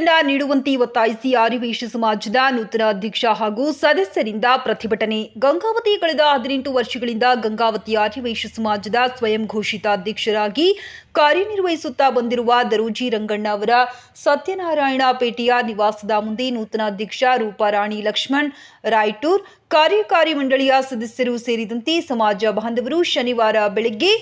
ದಾಖಲೆಗಳನ್ನ ನೀಡುವಂತೆ ಒತ್ತಾಯಿಸಿ ಆರ್ಯವೇಶ ಸಮಾಜದ ನೂತನ ಅಧ್ಯಕ್ಷ ಹಾಗೂ ಸದಸ್ಯರಿಂದ ಪ್ರತಿಭಟನೆ. ಗಂಗಾವತಿ ಕಳೆದ ಹದಿನೆಂಟು ವರ್ಷಗಳಿಂದ ಗಂಗಾವತಿ ಆರ್ಯವೇಶ ಸಮಾಜದ ಸ್ವಯಂ ಘೋಷಿತ ಅಧ್ಯಕ್ಷರಾಗಿ ಕಾರ್ಯನಿರ್ವಹಿಸುತ್ತಾ ಬಂದಿರುವ ದರೋಜಿ ರಂಗಣ್ಣ ಅವರ ಸತ್ಯನಾರಾಯಣ ಪೇಟೆಯ ನಿವಾಸದ ಮುಂದೆ ನೂತನ ಅಧ್ಯಕ್ಷ ರೂಪಾರಾಣಿ ಲಕ್ಷ್ಮಣ್ ರಾಯ್ಟೂರ್ ಕಾರ್ಯಕಾರಿ ಮಂಡಳಿಯ ಸದಸ್ಯರು ಸೇರಿದಂತೆ ಸಮಾಜ ಬಾಂಧವರು ಶನಿವಾರ ಬೆಳಗ್ಗೆ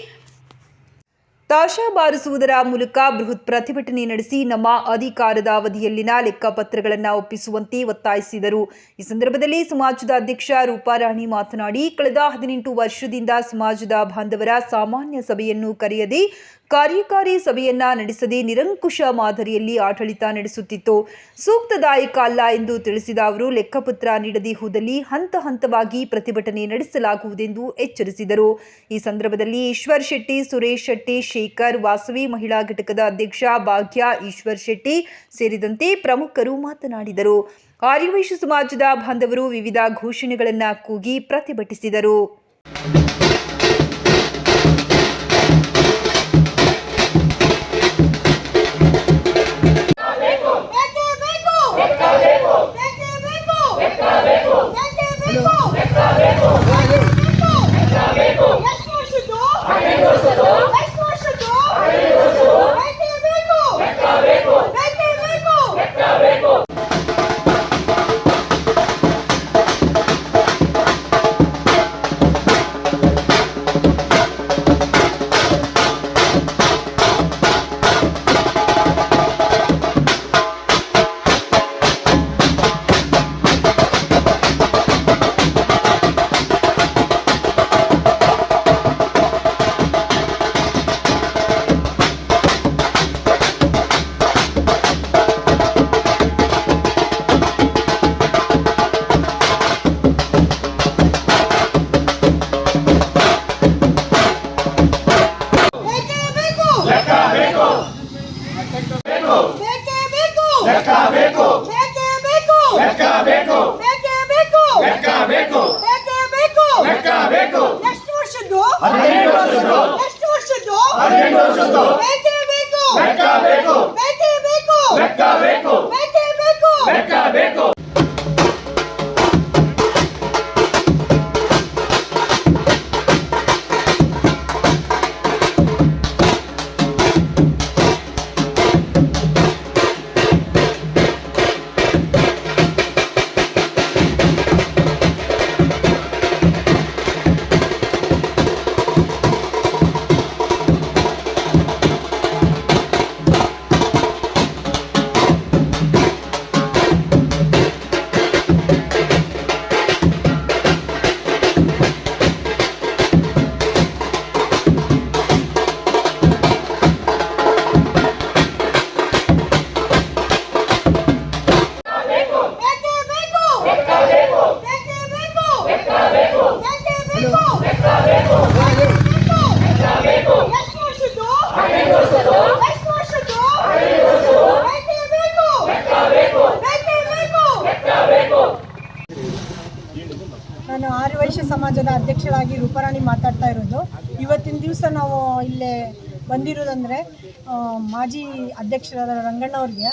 ತಾಶಾ ಬಾರಿಸುವುದರ ಮೂಲಕ ಬೃಹತ್ ಪ್ರತಿಭಟನೆ ನಡೆಸಿ ನಮ್ಮ ಅಧಿಕಾರದ ಅವಧಿಯಲ್ಲಿನ ಲೆಕ್ಕಪತ್ರಗಳನ್ನು ಒಪ್ಪಿಸುವಂತೆ ಒತ್ತಾಯಿಸಿದರು. ಈ ಸಂದರ್ಭದಲ್ಲಿ ಸಮಾಜದ ಅಧ್ಯಕ್ಷ ರೂಪಾರಾಣಿ ಮಾತನಾಡಿ, ಕಳೆದ ಹದಿನೆಂಟು ವರ್ಷದಿಂದ ಸಮಾಜದ ಬಾಂಧವರ ಸಾಮಾನ್ಯ ಸಭೆಯನ್ನು ಕರೆಯದೆ ಕಾರ್ಯಕಾರಿ ಸಭೆಯನ್ನ ನಡೆಸದೆ ನಿರಂಕುಶ ಮಾದರಿಯಲ್ಲಿ ಆಡಳಿತ ನಡೆಸುತ್ತಿತ್ತು. ಸೂಕ್ತದಾಯಕ ಅಲ್ಲ ಎಂದು ತಿಳಿಸಿದ ಅವರು, ಲೆಕ್ಕಪತ್ರ ನೀಡದೆ ಹೋದಲ್ಲಿ ಹಂತ ಹಂತವಾಗಿ ಪ್ರತಿಭಟನೆ ನಡೆಸಲಾಗುವುದೆಂದು ಎಚ್ಚರಿಸಿದರು. ಈ ಸಂದರ್ಭದಲ್ಲಿ ಈಶ್ವರ್ ಶೆಟ್ಟಿ, ಸುರೇಶ್ ಶೆಟ್ಟಿ, ಶೇಖರ್ ವಾಸವಿ, ಮಹಿಳಾ ಘಟಕದ ಅಧ್ಯಕ್ಷ ಭಾಗ್ಯ, ಈಶ್ವರ್ ಶೆಟ್ಟಿ ಸೇರಿದಂತೆ ಪ್ರಮುಖರು ಮಾತನಾಡಿದರು. ಆರ್ಯವೈಶ್ಯ ಸಮಾಜದ ಬಾಂಧವರು ವಿವಿಧ ಘೋಷಣೆಗಳನ್ನು ಕೂಗಿ ಪ್ರತಿಭಟಿಸಿದರು. ಬೇಕು. ಬೇಕೇ ಬೇಕು. ಲೆಕ್ಕ ಬೇಕು. ಎಷ್ಟು ವರ್ಷದ್ದು? ಹದಿನೆಂಟು ವರ್ಷದ್ದು. ಎಷ್ಟು ವರ್ಷದ್ದು? ಹದಿನೆಂಟು ವರ್ಷದ್ದು. ಬೇಕೇ ಬೇಕು. ಲೆಕ್ಕ ಬೇಕು. ಬೇಕೇ ಬೇಕು. ಲೆಕ್ಕ ಬೇಕು. ಇಲ್ಲೇ ಬಂದಿರೋದಂದರೆ ಮಾಜಿ ಅಧ್ಯಕ್ಷರಾದ ರಂಗಣ್ಣ ರಂಗಣ್ಣವ್ರಿಗೆ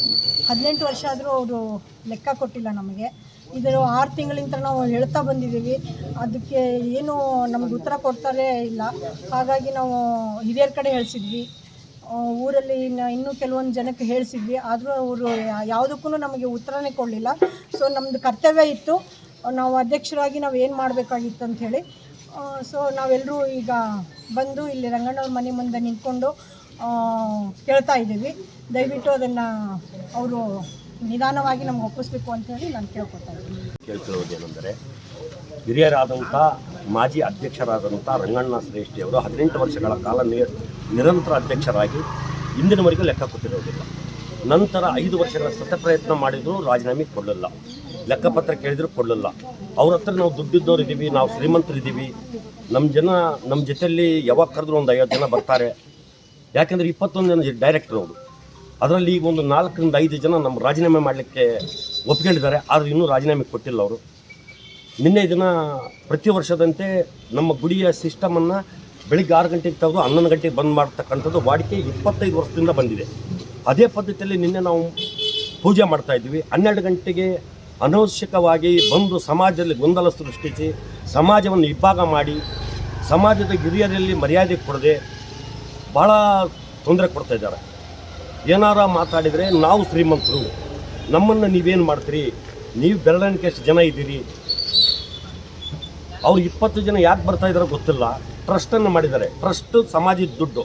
ಹದಿನೆಂಟು ವರ್ಷ ಆದರೂ ಅವರು ಲೆಕ್ಕ ಕೊಟ್ಟಿಲ್ಲ ನಮಗೆ. ಇದರ ಆರು ತಿಂಗಳಿಂದ ನಾವು ಹೇಳ್ತಾ ಬಂದಿದ್ದೀವಿ. ಅದಕ್ಕೆ ಏನು ನಮಗೆ ಉತ್ತರ ಕೊಡ್ತಾರೆ ಇಲ್ಲ. ಹಾಗಾಗಿ ನಾವು ಹಿರಿಯರ ಕಡೆ ಹೇಳಿಸಿದ್ವಿ. ಊರಲ್ಲಿ ಇನ್ನೂ ಕೆಲವೊಂದು ಜನಕ್ಕೆ ಹೇಳಿಸಿದ್ವಿ. ಆದರೂ ಅವರು ಯಾವುದಕ್ಕೂ ನಮಗೆ ಉತ್ತರನೇ ಕೊಡಲಿಲ್ಲ. ಸೊ ನಮ್ಮದು ಕರ್ತವ್ಯ ಇತ್ತು. ನಾವು ಅಧ್ಯಕ್ಷರಾಗಿ ನಾವು ಏನು ಮಾಡಬೇಕಾಗಿತ್ತು ಅಂಥೇಳಿ ಸೊ ನಾವೆಲ್ಲರೂ ಈಗ ಬಂದು ಇಲ್ಲಿ ರಂಗಣ್ಣವ್ರ ಮನೆ ಮುಂದೆ ನಿಂತ್ಕೊಂಡು ಕೇಳ್ತಾ ಇದ್ದೀವಿ. ದಯವಿಟ್ಟು ಅದನ್ನು ಅವರು ನಿಧಾನವಾಗಿ ನಮ್ಗೆ ಒಪ್ಪಿಸ್ಬೇಕು ಅಂತೇಳಿ ನಾನು ಕೇಳ್ಕೊತಾ ಇದ್ದೀನಿ. ಕೇಳ್ತಿರೋದೇನೆಂದರೆ ಹಿರಿಯರಾದಂಥ ಮಾಜಿ ಅಧ್ಯಕ್ಷರಾದಂಥ ರಂಗಣ್ಣ ಶ್ರೇಷ್ಠಿಯವರು ಹದಿನೆಂಟು ವರ್ಷಗಳ ಕಾಲ ನಿರಂತರ ಅಧ್ಯಕ್ಷರಾಗಿ ಇಂದಿನವರೆಗೂ ಲೆಕ್ಕ ಕೊಟ್ಟಿರೋದಿಲ್ಲ. ನಂತರ ಐದು ವರ್ಷಗಳ ಸತ ಪ್ರಯತ್ನ ಮಾಡಿದರೂ ರಾಜೀನಾಮೆ ಕೊಡಲಿಲ್ಲ. ಲೆಕ್ಕಪತ್ರ ಕೇಳಿದರೂ ಕೊಡಲಿಲ್ಲ. ಅವ್ರ ಹತ್ರ ನಾವು ದುಡ್ಡಿದ್ದವ್ರು ಇದ್ದೀವಿ ನಾವು ಶ್ರೀಮಂತರಿದ್ದೀವಿ. ನಮ್ಮ ಜನ ನಮ್ಮ ಜೊತೆಯಲ್ಲಿ ಯಾವಾಗ ಕರೆದ್ರು ಒಂದು ಐವತ್ತು ಜನ ಬರ್ತಾರೆ. ಯಾಕೆಂದರೆ ಇಪ್ಪತ್ತೊಂದು ಜನ ಡೈರೆಕ್ಟರ್ ಅವರು. ಅದರಲ್ಲಿ ಈಗ ಒಂದು ನಾಲ್ಕರಿಂದ ಐದು ಜನ ನಮ್ಮ ರಾಜೀನಾಮೆ ಮಾಡಲಿಕ್ಕೆ ಒಪ್ಕೊಂಡಿದ್ದಾರೆ, ಆದರೆ ಇನ್ನೂ ರಾಜೀನಾಮೆ ಕೊಟ್ಟಿಲ್ಲ ಅವರು. ನಿನ್ನೆ ದಿನ ಪ್ರತಿ ವರ್ಷದಂತೆ ನಮ್ಮ ಗುಡಿಯ ಸಿಸ್ಟಮನ್ನು ಬೆಳಿಗ್ಗೆ ಆರು ಗಂಟೆಗೆ ತೆಗೆದು ಹನ್ನೊಂದು ಗಂಟೆಗೆ ಬಂದ್ ಮಾಡ್ತಕ್ಕಂಥದ್ದು ವಾಡಿಕೆ ಇಪ್ಪತ್ತೈದು ವರ್ಷದಿಂದ ಬಂದಿದೆ. ಅದೇ ಪದ್ಧತಿಯಲ್ಲಿ ನಿನ್ನೆ ನಾವು ಪೂಜೆ ಮಾಡ್ತಾಯಿದ್ವಿ ಹನ್ನೆರಡು ಗಂಟೆಗೆ ಅನವಶ್ಯಕವಾಗಿ ಬಂದು ಸಮಾಜದಲ್ಲಿ ಗೊಂದಲ ಸೃಷ್ಟಿಸಿ ಸಮಾಜವನ್ನು ಇಬ್ಬಾಗ ಮಾಡಿ ಸಮಾಜದ ಹಿರಿಯರಲ್ಲಿ ಮರ್ಯಾದೆ ಕೊಡದೆ ಭಾಳ ತೊಂದರೆ ಕೊಡ್ತಾ ಇದ್ದಾರೆ. ಏನಾರ ಮಾತಾಡಿದರೆ ನಾವು ಶ್ರೀಮಂತರು, ನಮ್ಮನ್ನು ನೀವೇನು ಮಾಡ್ತೀರಿ? ನೀವು ಬೆರಳಿಕೆ ಎಷ್ಟು ಜನ ಇದ್ದೀರಿ. ಅವ್ರು ಇಪ್ಪತ್ತು ಜನ ಯಾಕೆ ಬರ್ತಾ ಇದ್ದಾರೋ ಗೊತ್ತಿಲ್ಲ. ಟ್ರಸ್ಟನ್ನು ಮಾಡಿದ್ದಾರೆ. ಟ್ರಸ್ಟ್ ಸಮಾಜದ ದುಡ್ಡು.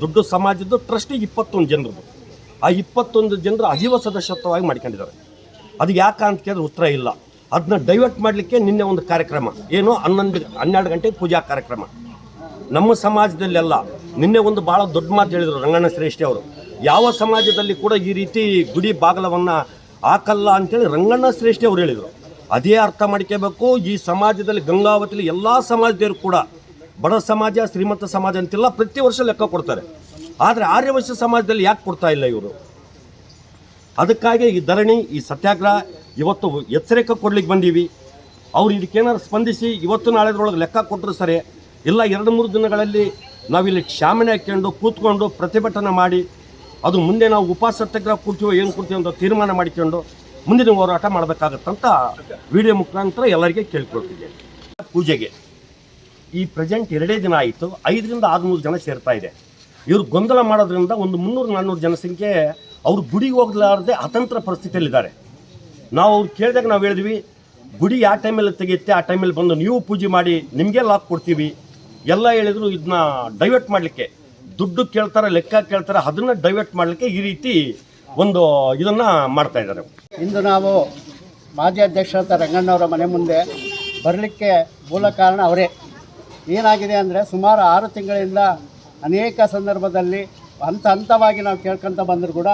ದುಡ್ಡು ಸಮಾಜದ್ದು ಟ್ರಸ್ಟಿಗೆ ಇಪ್ಪತ್ತೊಂದು ಜನರು ಆ ಇಪ್ಪತ್ತೊಂದು ಜನರು ಅಜೀವ ಸದಸ್ಯತ್ವವಾಗಿ ಮಾಡ್ಕೊಂಡಿದ್ದಾರೆ. ಅದು ಯಾಕೆ ಅಂತ ಕೇಳಿದ್ರೆ ಉತ್ತರ ಇಲ್ಲ. ಅದನ್ನ ಡೈವರ್ಟ್ ಮಾಡಲಿಕ್ಕೆ ನಿನ್ನೆ ಒಂದು ಕಾರ್ಯಕ್ರಮ. ಏನು? ಹನ್ನೊಂದು, ಹನ್ನೆರಡು ಗಂಟೆಗೆ ಪೂಜಾ ಕಾರ್ಯಕ್ರಮ. ನಮ್ಮ ಸಮಾಜದಲ್ಲೆಲ್ಲ ನಿನ್ನೆ ಒಂದು ಭಾಳ ದೊಡ್ಡ ಮಾತು ಹೇಳಿದರು ರಂಗಣ್ಣ ಶ್ರೇಷ್ಠಿ ಅವರು. ಯಾವ ಸಮಾಜದಲ್ಲಿ ಕೂಡ ಈ ರೀತಿ ಗುಡಿ ಬಾಗಲವನ್ನು ಹಾಕಲ್ಲ ಅಂತೇಳಿ ರಂಗಣ್ಣ ಶ್ರೇಷ್ಠಿ ಅವರು ಹೇಳಿದರು. ಅದೇ ಅರ್ಥ ಮಾಡ್ಕೋಬೇಕು, ಈ ಸಮಾಜದಲ್ಲಿ ಗಂಗಾವತಿಲಿ ಎಲ್ಲ ಸಮಾಜದವರು ಕೂಡ ಬಡ ಸಮಾಜ, ಶ್ರೀಮಂತ ಸಮಾಜ ಅಂತಿಲ್ಲ ಪ್ರತಿ ವರ್ಷ ಲೆಕ್ಕ ಕೊಡ್ತಾರೆ. ಆದರೆ ಆರ್ಯವಶ್ಯ ಸಮಾಜದಲ್ಲಿ ಯಾಕೆ ಕೊಡ್ತಾ ಇಲ್ಲ ಇವರು? ಅದಕ್ಕಾಗಿ ಈ ಧರಣಿ, ಈ ಸತ್ಯಾಗ್ರಹ ಇವತ್ತು ಎಚ್ಚರಿಕೆ ಕೊಡ್ಲಿಕ್ಕೆ ಬಂದೀವಿ. ಅವ್ರು ಇದಕ್ಕೇನಾದ್ರು ಸ್ಪಂದಿಸಿ ಇವತ್ತು ನಾಳೆದ್ರೊಳಗೆ ಲೆಕ್ಕ ಕೊಟ್ಟರು ಸರಿ. ಇಲ್ಲ, ಎರಡು ಮೂರು ದಿನಗಳಲ್ಲಿ ನಾವಿಲ್ಲಿ ಕ್ಷಾಮಣೆ ಹಾಕ್ಕೊಂಡು ಕೂತ್ಕೊಂಡು ಪ್ರತಿಭಟನೆ ಮಾಡಿ, ಅದು ಮುಂದೆ ನಾವು ಉಪವಾಸ ಸತ್ಯಾಗ್ರಹ ಕೊಡ್ತೀವೋ, ಏನು ಕೊಡ್ತೀವೋ ಅಂತ ತೀರ್ಮಾನ ಮಾಡಿಕೊಂಡು ಮುಂದಿನ ಹೋರಾಟ ಮಾಡಬೇಕಾಗತ್ತಂತ ವಿಡಿಯೋ ಮುಖಾಂತರ ಎಲ್ಲರಿಗೆ ಕೇಳ್ಕೊಳ್ತಿದ್ದೇನೆ. ಪೂಜೆಗೆ. ಈ ಪ್ರೆಸೆಂಟ್ ಎರಡೇ ದಿನ ಆಯಿತು. ಐದರಿಂದ ಆರುನೂರು ಜನ ಸೇರ್ತಾ ಇದೆ. ಇವರು ಗೊಂದಲ ಮಾಡೋದ್ರಿಂದ ಒಂದು ಮುನ್ನೂರು ನಾನ್ನೂರು ಜನಸಂಖ್ಯೆ ಅವ್ರು ಗುಡಿಗೆ ಹೋಗ್ಲಾರ್ದೆ ಅತಂತ್ರ ಪರಿಸ್ಥಿತಿಯಲ್ಲಿದ್ದಾರೆ. ನಾವು ಅವ್ರು ಕೇಳಿದಾಗ ನಾವು ಹೇಳಿದ್ವಿ, ಗುಡಿ ಯಾವ ಟೈಮಲ್ಲಿ ತೆಗೆಯುತ್ತೆ, ಆ ಟೈಮಲ್ಲಿ ಬಂದು ನೀವು ಪೂಜೆ ಮಾಡಿ, ನಿಮಗೆ ಲಾಕ್ ಕೊಡ್ತೀವಿ. ಎಲ್ಲ ಹೇಳಿದ್ರು, ಇದನ್ನ ಡೈವರ್ಟ್ ಮಾಡಲಿಕ್ಕೆ. ದುಡ್ಡು ಕೇಳ್ತಾರೆ, ಲೆಕ್ಕ ಕೇಳ್ತಾರೆ, ಅದನ್ನು ಡೈವರ್ಟ್ ಮಾಡಲಿಕ್ಕೆ ಈ ರೀತಿ ಒಂದು ಇದನ್ನು ಮಾಡ್ತಾ ಇದ್ದಾರೆ. ಇಂದು ನಾವು ಮಾಜಿ ಅಧ್ಯಕ್ಷರಾದ ರಂಗಣ್ಣವರ ಮನೆ ಮುಂದೆ ಬರಲಿಕ್ಕೆ ಮೂಲ ಕಾರಣ ಅವರೇ. ಏನಾಗಿದೆ ಅಂದರೆ ಸುಮಾರು ಆರು ತಿಂಗಳಿಂದ ಅನೇಕ ಸಂದರ್ಭದಲ್ಲಿ ಹಂತ ಹಂತವಾಗಿ ನಾವು ಕೇಳ್ಕೊತ ಬಂದರೂ ಕೂಡ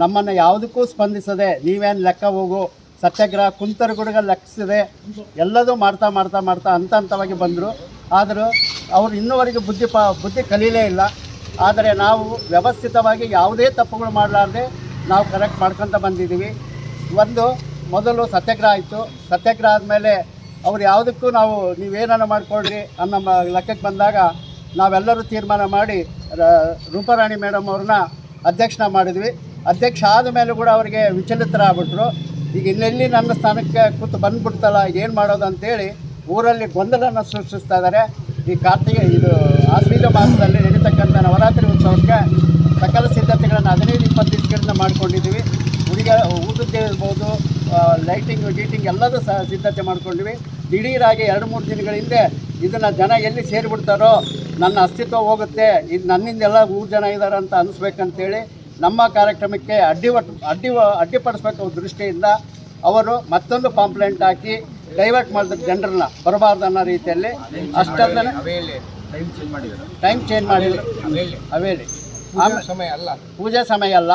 ನಮ್ಮನ್ನು ಯಾವುದಕ್ಕೂ ಸ್ಪಂದಿಸದೆ ನೀವೇನು ಲೆಕ್ಕ ಹೋಗು, ಸತ್ಯಾಗ್ರಹ ಕುಂತರು ಕೂಡ ಲೆಕ್ಕಿಸದೆ ಎಲ್ಲದೂ ಮಾಡ್ತಾ ಮಾಡ್ತಾ ಮಾಡ್ತಾ ಹಂತ ಹಂತವಾಗಿ ಬಂದರು. ಆದರೂ ಅವರು ಇನ್ನೂವರೆಗೂ ಬುದ್ಧಿ ಪ, ಬುದ್ಧಿ ಕಲೀಲೇ ಇಲ್ಲ. ಆದರೆ ನಾವು ವ್ಯವಸ್ಥಿತವಾಗಿ ಯಾವುದೇ ತಪ್ಪುಗಳು ಮಾಡಲಾರ್ದೆ ನಾವು ಕರೆಕ್ಟ್ ಮಾಡ್ಕೊತ ಬಂದಿದ್ದೀವಿ. ಒಂದು, ಮೊದಲು ಸತ್ಯಾಗ್ರಹ ಆಯಿತು ಸತ್ಯಾಗ್ರಹ ಆದಮೇಲೆ ಅವ್ರು ಯಾವುದಕ್ಕೂ ನಾವು ನೀವೇನಾನ ಮಾಡಿಕೊಳ್ಳ್ರಿ ಅನ್ನೋ ಲೆಕ್ಕಕ್ಕೆ ಬಂದಾಗ ನಾವೆಲ್ಲರೂ ತೀರ್ಮಾನ ಮಾಡಿ ರೂಪಾರಾಣಿ ಮೇಡಮ್ ಅವ್ರನ್ನ ಅಧ್ಯಕ್ಷನ ಮಾಡಿದ್ವಿ. ಅಧ್ಯಕ್ಷ ಆದ ಮೇಲೆ ಕೂಡ ಅವರಿಗೆ ವಿಚಲಿತರಾಗ್ಬಿಟ್ರು. ಈಗ ಇನ್ನೆಲ್ಲಿ ನನ್ನ ಸ್ಥಾನಕ್ಕೆ ಕೂತು ಬಂದ್ಬಿಡ್ತಲ್ಲ ಏನು ಮಾಡೋದು ಅಂತೇಳಿ ಊರಲ್ಲಿ ಗೊಂದಲನ ಸೃಷ್ಟಿಸ್ತಾ ಇದ್ದಾರೆ. ಈ ಕಾರ್ತಿಕ ಇದು ಆಶ್ವೀಜ ಮಾಸದಲ್ಲಿ ನಡೀತಕ್ಕಂಥ ನವರಾತ್ರಿ ಉತ್ಸವಕ್ಕೆ ಸಕಲ ಸಿದ್ಧತೆಗಳನ್ನು ಹದಿನೈದು, ಇಪ್ಪತ್ತು ದಿವಸಗಳಿಂದ ಮಾಡ್ಕೊಂಡಿದ್ದೀವಿ. ಹುಡುಗ ಊಟದ್ದು ಇರ್ಬೋದು ಲೈಟಿಂಗ್, ಗೀಟಿಂಗ್ ಎಲ್ಲದೂ ಸಹ ಸಿದ್ಧತೆ ಮಾಡ್ಕೊಂಡಿವಿ. ದಿಢೀರಾಗಿ ಎರಡು, ಮೂರು ದಿನಗಳ ಹಿಂದೆ ಇದನ್ನು ಜನ ಎಲ್ಲಿ ಸೇರಿಬಿಡ್ತಾರೋ, ನನ್ನ ಅಸ್ತಿತ್ವ ಹೋಗುತ್ತೆ, ಇದು ನನ್ನಿಂದೆಲ್ಲ ಊರು ಜನ ಇದ್ದಾರೆ ಅಂತ ಅನಿಸ್ಬೇಕಂತೇಳಿ ನಮ್ಮ ಕಾರ್ಯಕ್ರಮಕ್ಕೆ ಅಡ್ಡಿ ಅಡ್ಡಿ ಅಡ್ಡಿಪಡಿಸ್ಬೇಕು ದೃಷ್ಟಿಯಿಂದ ಅವರು ಮತ್ತೊಂದು ಪಾಂಪ್ಲೆಂಟ್ ಹಾಕಿ ಡೈವರ್ಟ್ ಮಾಡಿದ್ರು ಜನರನ್ನ ಬರಬಾರ್ದು ಅನ್ನೋ ರೀತಿಯಲ್ಲಿ ಅಷ್ಟೇ ಟೈಮ್ ಚೇಂಜ್ ಮಾಡಿದ್ರು. ಅವೇಲಿ ಸಮಯ ಅಲ್ಲ. ಪೂಜೆ ಸಮಯ ಅಲ್ಲ.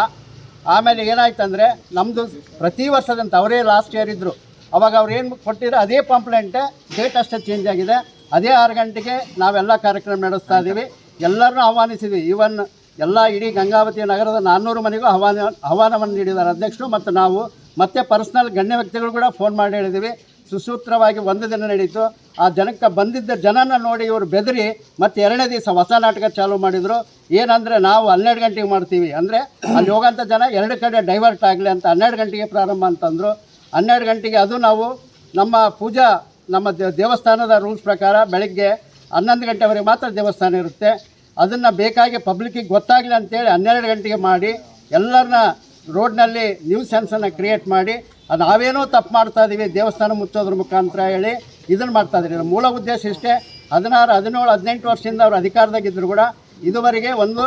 ಆಮೇಲೆ ಏನಾಯ್ತಂದರೆ ನಮ್ಮದು ಪ್ರತಿ ವರ್ಷದಂತ ಅವರೇ ಲಾಸ್ಟ್ ಇಯರ್ ಇದ್ದರು ಅವಾಗ ಅವ್ರು ಏನು ಕೊಟ್ಟಿದ್ರು ಅದೇ ಪಾಂಪ್ಲೆಂಟೇ ಡೇಟ್ ಅಷ್ಟೇ ಚೇಂಜ್ ಆಗಿದೆ. ಅದೇ ಆರು ಗಂಟೆಗೆ ನಾವೆಲ್ಲ ಕಾರ್ಯಕ್ರಮ ನಡೆಸ್ತಾ ಇದ್ದೀವಿ ಎಲ್ಲರನ್ನೂ ಆಹ್ವಾನಿಸಿದ್ವಿ. ಈವನ್ ಎಲ್ಲ ಇಡೀ ಗಂಗಾವತಿ ನಗರದ ನಾನ್ನೂರು ಮನೆಗೂ ಆಹ್ವಾನ, ಆಹ್ವಾನವನ್ನು ನೀಡಿದ್ದಾರೆ ಅಧ್ಯಕ್ಷರು ಮತ್ತು ನಾವು ಮತ್ತೆ ಪರ್ಸ್ನಲ್ ಗಣ್ಯ ವ್ಯಕ್ತಿಗಳು ಕೂಡ ಫೋನ್ ಮಾಡಿ ಹೇಳಿದ್ದೀವಿ. ಸುಸೂತ್ರವಾಗಿ ಒಂದು ದಿನ ನಡೀತು. ಆ ಜನಕ್ಕೆ ಬಂದಿದ್ದ ಜನನ ನೋಡಿ ಇವರು ಬೆದರಿ ಮತ್ತು ಎರಡನೇ ದಿವಸ ಹೊಸ ನಾಟಕ ಚಾಲೂ ಮಾಡಿದರು. ಏನಂದರೆ ನಾವು ಹನ್ನೆರಡು ಗಂಟೆಗೆ ಮಾಡ್ತೀವಿ ಅಂದರೆ ಅಲ್ಲಿ ಹೋಗೋಂಥ ಜನ ಎರಡು ಕಡೆ ಡೈವರ್ಟ್ ಆಗಲಿ ಅಂತ ಹನ್ನೆರಡು ಗಂಟೆಗೆ ಪ್ರಾರಂಭ ಅಂತಂದರು. ಹನ್ನೆರಡು ಗಂಟೆಗೆ ಅದು ನಾವು ನಮ್ಮ ಪೂಜಾ, ನಮ್ಮ ದೇವಸ್ಥಾನದ ರೂಲ್ಸ್ ಪ್ರಕಾರ ಬೆಳಗ್ಗೆ ಹನ್ನೊಂದು ಗಂಟೆವರೆಗೆ ಮಾತ್ರ ದೇವಸ್ಥಾನ ಇರುತ್ತೆ. ಅದನ್ನು ಬೇಕಾಗಿ ಪಬ್ಲಿಕ್ಕಿಗೆ ಗೊತ್ತಾಗಲಿ ಅಂತೇಳಿ ಹನ್ನೆರಡು ಗಂಟೆಗೆ ಮಾಡಿ, ಎಲ್ಲರನ್ನ ರೋಡ್ನಲ್ಲಿ ನ್ಯೂಸ್ ಸೆನ್ಸನ್ನು ಕ್ರಿಯೇಟ್ ಮಾಡಿ, ಅದು ನಾವೇನೋ ತಪ್ಪು ಮಾಡ್ತಾ ಇದ್ದೀವಿ ದೇವಸ್ಥಾನ ಮುಚ್ಚೋದ್ರ ಮುಖಾಂತರ ಹೇಳಿ ಇದನ್ನು ಮಾಡ್ತಾ ಇದ್ದೀವಿ ಮೂಲ ಉದ್ದೇಶ ಇಷ್ಟೇ, ಹದಿನಾರು, ಹದಿನೇಳು, ಹದಿನೆಂಟು ವರ್ಷದಿಂದ ಅವರು ಅಧಿಕಾರದಾಗಿದ್ದರು ಕೂಡ ಇದುವರೆಗೆ ಒಂದು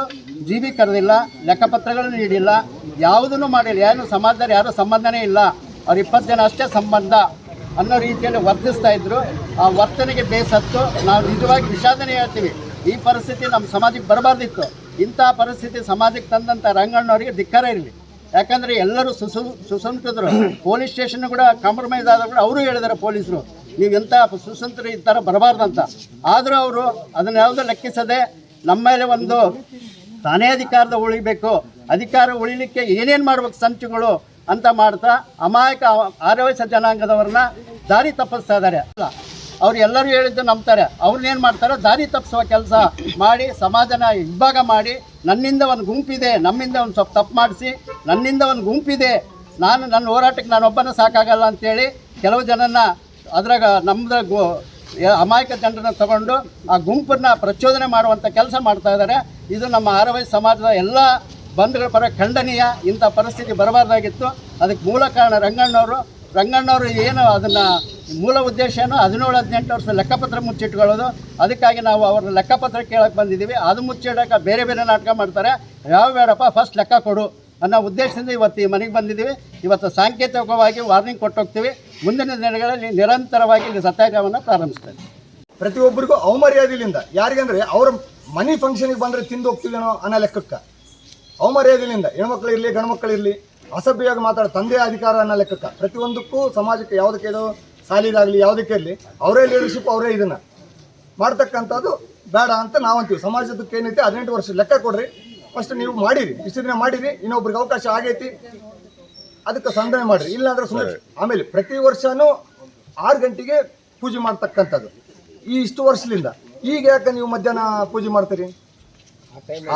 ಜೀವಿ ಕರೆದಿಲ್ಲ, ಲೆಕ್ಕಪತ್ರಗಳನ್ನು ನೀಡಿಲ್ಲ, ಯಾವುದನ್ನು ಮಾಡಿಲ್ಲ. ಯಾರು ಸಮಾಜದಲ್ಲಿ ಯಾರೂ ಸಂಬಂಧನೇ ಇಲ್ಲ. ಅವ್ರು ಇಪ್ಪತ್ತು ಜನ ಅಷ್ಟೇ ಸಂಬಂಧ ಅನ್ನೋ ರೀತಿಯಲ್ಲಿ ವರ್ತಿಸ್ತಾ ಇದ್ದರು ಆ ವರ್ತನೆಗೆ ಬೇಸತ್ತು. ನಾವು ನಿಜವಾಗಿ ವಿಷಾದನೆ ಹೇಳ್ತೀವಿ. ಈ ಪರಿಸ್ಥಿತಿ ನಮ್ಮ ಸಮಾಜಕ್ಕೆ ಬರಬಾರ್ದಿತ್ತು. ಇಂಥ ಪರಿಸ್ಥಿತಿ ಸಮಾಜಕ್ಕೆ ತಂದಂಥ ರಂಗಣ್ಣವರಿಗೆ ಧಿಕ್ಕಾರ ಇರಲಿ. ಯಾಕಂದರೆ ಎಲ್ಲರೂ ಸುಸು ಸುಸಂತದ್ರು ಪೊಲೀಸ್ ಸ್ಟೇಷನ್ ಕೂಡ ಕಾಂಪ್ರಮೈಸ್ ಆದರೂ ಕೂಡ ಅವರು ಹೇಳಿದ್ದಾರೆ ಪೊಲೀಸರು. ನೀವು ಎಂಥ ಸುಸಂತರು ಈ ಥರ ಬರಬಾರ್ದಂತ. ಆದರೂ ಅವರು ಅದನ್ನ ಯಾವುದೋ ಲೆಕ್ಕಿಸದೆ ನಮ್ಮ ಮೇಲೆ ಒಂದು ತಾನೇ ಅಧಿಕಾರದ ಉಳಿಬೇಕು. ಅಧಿಕಾರ ಉಳಿಲಿಕ್ಕೆ ಏನೇನು ಮಾಡ್ಬೇಕು ಸಂಚುಗಳು ಅಂತ ಮಾಡ್ತಾ ಅಮಾಯಕ ಆರೋಗ್ಯ ಜನಾಂಗದವ್ರನ್ನ ದಾರಿ ತಪ್ಪಿಸ್ತಾ ಇದ್ದಾರೆ. ಅವ್ರು ಎಲ್ಲರೂ ಹೇಳಿದ್ದು ನಂಬ್ತಾರೆ. ಅವ್ರನ್ನೇನು ಮಾಡ್ತಾರೆ? ದಾರಿ ತಪ್ಪಿಸುವ ಕೆಲಸ ಮಾಡಿ, ಸಮಾಜನ ಇಬ್ಬಾಗ ಮಾಡಿ, ನನ್ನಿಂದ ಒಂದು ಗುಂಪಿದೆ, ನಮ್ಮಿಂದ ಒಂದು ಸ್ವಲ್ಪ ತಪ್ಪು ಮಾಡಿಸಿ, ನನ್ನಿಂದ ಒಂದು ಗುಂಪಿದೆ, ನಾನು ನನ್ನ ಹೋರಾಟಕ್ಕೆ ನಾನೊಬ್ಬನ ಸಾಕಾಗಲ್ಲ ಅಂತೇಳಿ ಕೆಲವು ಜನನ ಅದ್ರಾಗ ನಮ್ಮದ್ರ ಗು ಅಮಾಯಕ ಜನರನ್ನ ತಗೊಂಡು ಆ ಗುಂಪನ್ನು ಪ್ರಚೋದನೆ ಮಾಡುವಂಥ ಕೆಲಸ ಮಾಡ್ತಾ ಇದ್ದಾರೆ ಇದು ನಮ್ಮ ಆರವೈ ಸಮಾಜದ ಎಲ್ಲ ಬಂಧುಗಳ ಪರ ಖಂಡನೀಯ. ಇಂಥ ಪರಿಸ್ಥಿತಿ ಬರಬಾರ್ದಾಗಿತ್ತು. ಅದಕ್ಕೆ ಮೂಲ ಕಾರಣ ರಂಗಣ್ಣವರು. ರಂಗಣ್ಣವರು ಏನು ಅದನ್ನು ಮೂಲ ಉದ್ದೇಶ ಏನು? ಹದಿನೇಳು, ಹದಿನೆಂಟು ವರ್ಷ ಲೆಕ್ಕಪತ್ರ ಮುಚ್ಚಿಟ್ಕೊಳ್ಳೋದು. ಅದಕ್ಕಾಗಿ ನಾವು ಅವ್ರ ಲೆಕ್ಕಪತ್ರ ಕೇಳಕ್ಕೆ ಬಂದಿದ್ದೀವಿ. ಅದು ಮುಚ್ಚಿಡೋಕೆ ಬೇರೆ ಬೇರೆ ನಾಟಕ ಮಾಡ್ತಾರೆ. ಯಾವ ಬೇಡಪ್ಪ ಫಸ್ಟ್ ಲೆಕ್ಕ ಕೊಡು ಅನ್ನೋ ಉದ್ದೇಶದಿಂದ ಇವತ್ತು ಈ ಮನೆಗೆ ಬಂದಿದ್ದೀವಿ. ಇವತ್ತು ಸಾಂಕೇತಿಕವಾಗಿ ವಾರ್ನಿಂಗ್ ಕೊಟ್ಟೋಗ್ತೀವಿ. ಮುಂದಿನ ದಿನಗಳಲ್ಲಿ ನಿರಂತರವಾಗಿ ಇಲ್ಲಿ ಸತ್ಯಾಗ್ರಹವನ್ನು ಪ್ರಾರಂಭಿಸ್ತೇವೆ. ಪ್ರತಿಯೊಬ್ಬರಿಗೂ ಅವಮರ್ಯಾದೆಯಿಂದ ಯಾರಿಗಂದ್ರೆ ಅವರ ಮನಿ ಫಂಕ್ಷನಿಗೆ ಬಂದರೆ ತಿಂದು ಹೋಗ್ತೀವೇನೋ ಅನ್ನೋ ಲೆಕ್ಕಕ್ಕೆ. ಅವಮರ್ಯಾದೆಯಿಂದ ಹೆಣ್ಮಕ್ಳಿರಲಿ ಗಂಡು ಮಕ್ಕಳಿರಲಿ ಅಸಭ್ಯವಾಗಿ ಮಾತಾಡೋ ತಂದೆ ಅಧಿಕಾರ ಅನ್ನೋ ಲೆಕ್ಕಕ್ಕೆ. ಪ್ರತಿಯೊಂದಕ್ಕೂ ಸಮಾಜಕ್ಕೆ ಯಾವುದಕ್ಕೆ ಇದು? ಸಾಲಿದಾಗಲಿ ಯಾವುದಕ್ಕೆ ಇರಲಿ ಅವರೇ ಲೀಡರ್ಶಿಪ್ ಅವರೇ ಇದನ್ನು. ಮಾಡ್ತಕ್ಕಂಥದ್ದು ಬೇಡ ಅಂತ ನಾವು ಅಂತೀವಿ ಸಮಾಜದಕ್ಕೆ ಏನೈತೆ ಹದಿನೆಂಟು ವರ್ಷ ಲೆಕ್ಕ ಕೊಡ್ರಿ. ಫಸ್ಟ್ ನೀವು ಮಾಡಿರಿ. ಇಷ್ಟು ದಿನ ಮಾಡಿರಿ ಇನ್ನೊಬ್ರಿಗೆ ಅವಕಾಶ ಆಗೈತಿ. ಅದಕ್ಕೆ ಸಂದನೆ ಮಾಡಿರಿ. ಇಲ್ಲಾಂದ್ರೆ ಸುಮ್ಮನೆ ಆಮೇಲೆ ಪ್ರತಿ ವರ್ಷನೂ ಆರು ಗಂಟೆಗೆ ಪೂಜೆ ಮಾಡ್ತಕ್ಕಂಥದ್ದು. ಈ ಇಷ್ಟು ವರ್ಷದಿಂದ. ಈಗ ಯಾಕೆ ನೀವು ಮಧ್ಯಾಹ್ನ ಪೂಜೆ ಮಾಡ್ತೀರಿ?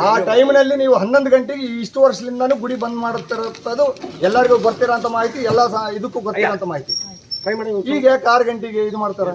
ಆ ಟೈಮ್ನಲ್ಲಿ ನೀವು ಹನ್ನೊಂದು ಗಂಟೆಗೆ ಈ ಇಷ್ಟು ವರ್ಷದಿಂದನೂ ಗುಡಿ ಬಂದ್ ಮಾಡುತ್ತಿರುತ್ತದು ಎಲ್ಲರಿಗೂ ಗೊತ್ತಿರೋಂಥ ಮಾಹಿತಿ ಎಲ್ಲ ಇದಕ್ಕೂ ಇದಕ್ಕೂ ಅಂತ ಮಾಹಿತಿ. ಈಗ ಯಾಕೆ ಆರು ಗಂಟೆಗೆ ಇದು ಮಾಡ್ತಾರೆ?